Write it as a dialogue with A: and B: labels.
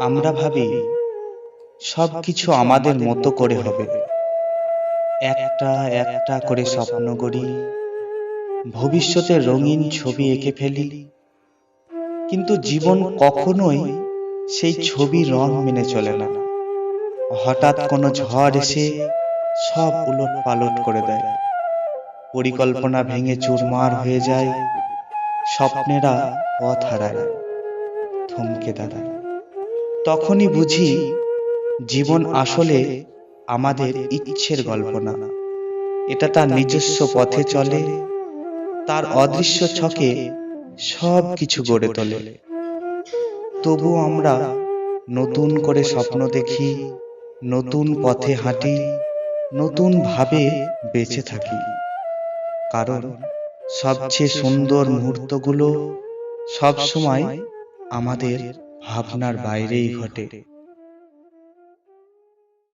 A: আমরা ভাবি সব কিছু আমাদের মতো করে হবে। একটা একটা করে স্বপ্ন গড়ি ভবিষ্যতে রঙিন ছবি এঁকে ফেলি। কিন্তু জীবন কখনোই সেই ছবি রং মেনে চলে না। হঠাৎ কোনো ঝড় এসে সব উলট পালট করে দেয়। পরিকল্পনা ভেঙে চুরমার হয়ে যায়। স্বপ্নেরা পথ হারায় থমকে দাঁড়ায়। তখনই বুঝি জীবন আসলে আমাদের ইচ্ছের গল্প না। এটা তার নিজস্ব পথে চলে তার অদৃশ্য ছকে সব কিছু গড়ে তোলে। তবু আমরা নতুন করে স্বপ্ন দেখি নতুন পথে হাঁটি নতুন ভাবে বেঁচে থাকি। কারণ সবচেয়ে সুন্দর মুহূর্তগুলো সব সময় আমাদের ভাবনার বাইরেই ঘটে।